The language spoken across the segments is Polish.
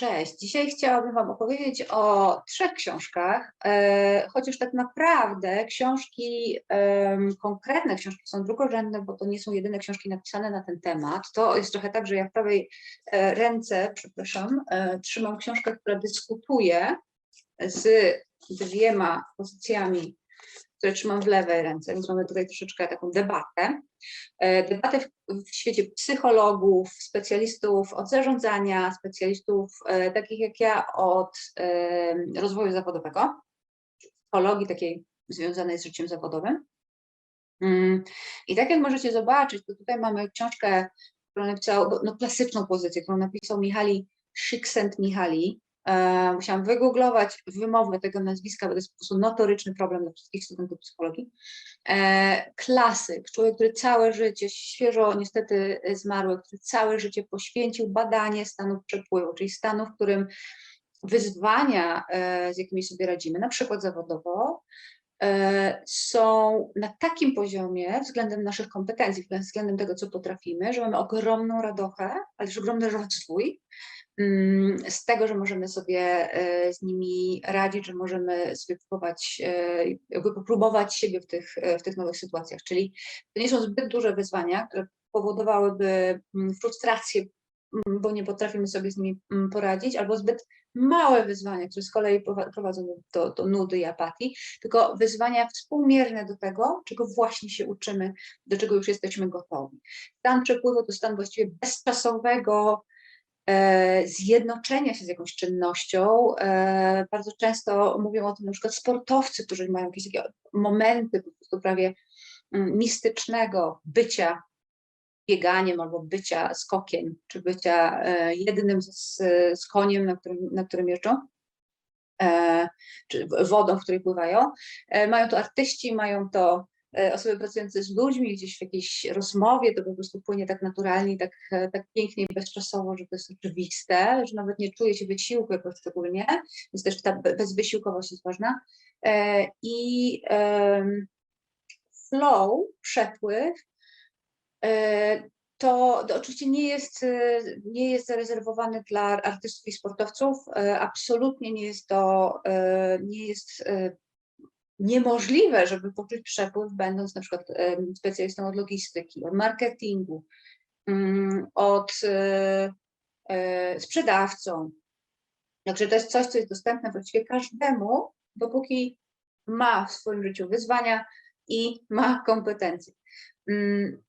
Cześć. Dzisiaj chciałabym Wam opowiedzieć o trzech książkach, e, chociaż tak naprawdę książki, em, konkretne książki są drugorzędne, bo to nie są jedyne książki napisane na ten temat. To jest trochę tak, że ja w prawej e, ręce, przepraszam, e, trzymam książkę, która dyskutuje z dwiema pozycjami które trzymam w lewej ręce, więc mamy tutaj troszeczkę taką debatę. E, debatę w, w świecie psychologów, specjalistów od zarządzania, specjalistów e, takich jak ja od e, rozwoju zawodowego, psychologii takiej związanej z życiem zawodowym. Mm, I tak jak możecie zobaczyć, to tutaj mamy książkę, którą napisał, no klasyczną pozycję, którą napisał Michali Szyksent-Michali, E, musiałam wygooglować wymowę tego nazwiska, bo to jest po prostu notoryczny problem dla wszystkich studentów psychologii. E, klasyk, człowiek, który całe życie, świeżo niestety zmarły, który całe życie poświęcił badanie stanów przepływu, czyli stanu, w którym wyzwania, e, z jakimi sobie radzimy, na przykład zawodowo, są na takim poziomie względem naszych kompetencji, względem tego, co potrafimy, że mamy ogromną radochę, ale też ogromny rozwój, z tego, że możemy sobie e, z nimi radzić, że możemy sobie próbować, e, jakby popróbować siebie w tych, e, w tych nowych sytuacjach. Czyli to nie są zbyt duże wyzwania, które powodowałyby mm, frustrację, mm, bo nie potrafimy sobie z nimi poradzić, albo zbyt małe wyzwania, które z kolei prowadzą do, do nudy i apatii, tylko wyzwania współmierne do tego, czego właśnie się uczymy, do czego już jesteśmy gotowi. Stan przepływu to stan właściwie bezczasowego, zjednoczenia się z jakąś czynnością. E, bardzo często mówią o tym na przykład sportowcy, którzy mają jakieś takie momenty po prostu prawie mm, mistycznego bycia bieganiem albo bycia skokiem, czy bycia e, jednym z, z koniem, na którym, na którym jeżdżą czy wodą, w której pływają. Mają to artyści, mają to E, osoby pracujące z ludźmi gdzieś w jakiejś rozmowie, to po prostu płynie tak naturalnie, tak, e, tak pięknie i bezczasowo, że to jest oczywiste, że nawet nie czuje się wysiłku jakoś szczególnie, więc też ta bezwysiłkowość jest ważna. E, I flow, przepływ, to, to, oczywiście nie jest, nie jest zarezerwowany dla artystów i sportowców. Absolutnie nie jest to, nie jest niemożliwe, żeby poczuć przepływ, będąc na przykład specjalistą od logistyki, od marketingu, mm, od e, e, sprzedawcą. Także to jest coś, co jest dostępne właściwie każdemu, dopóki ma w swoim życiu wyzwania i ma kompetencje. Mm,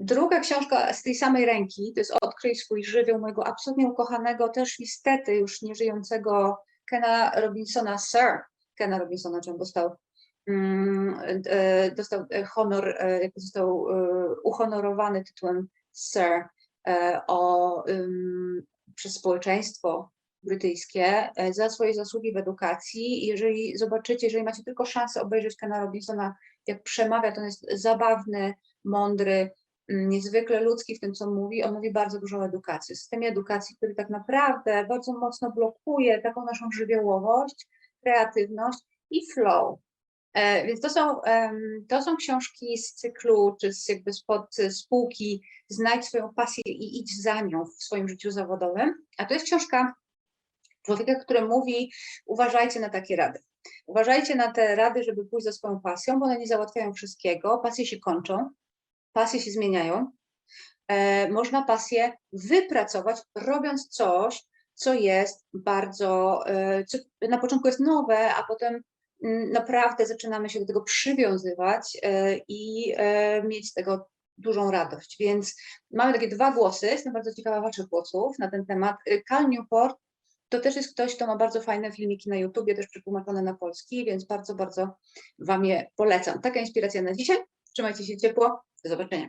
druga książka z tej samej ręki to jest Odkryj swój żywioł mojego absolutnie ukochanego, też niestety już nieżyjącego Kena Robinsona, Sir Kena Robinsona, czym dostał dostał e, honor, e, został uhonorowany tytułem Sir o, przez społeczeństwo brytyjskie za swoje zasługi w edukacji. Jeżeli zobaczycie, jeżeli macie tylko szansę obejrzeć Kena Robinsona, jak przemawia, to on jest zabawny, mądry, mm, niezwykle ludzki w tym, co mówi. On mówi bardzo dużo o edukacji, systemie edukacji, który tak naprawdę bardzo mocno blokuje taką naszą żywiołowość, kreatywność i flow. E, więc to są, to są książki z cyklu, czy z jakby spod spółki Znajdź swoją pasję i idź za nią w swoim życiu zawodowym. A to jest książka człowieka, który mówi, uważajcie na takie rady. Uważajcie na te rady, żeby pójść za swoją pasją, bo one nie załatwiają wszystkiego. Pasje się kończą, pasje się zmieniają. E, można pasję wypracować, robiąc coś, co jest bardzo, e, co na początku jest nowe, a potem naprawdę zaczynamy się do tego przywiązywać e, i e, mieć z tego dużą radość. Więc mamy takie dwa głosy, jestem bardzo ciekawa Waszych głosów na ten temat. E, Cal Newport to też jest ktoś, kto ma bardzo fajne filmiki na YouTubie, też przetłumaczone na polski, więc bardzo, bardzo Wam je polecam. Taka inspiracja na dzisiaj. Trzymajcie się ciepło. Do zobaczenia.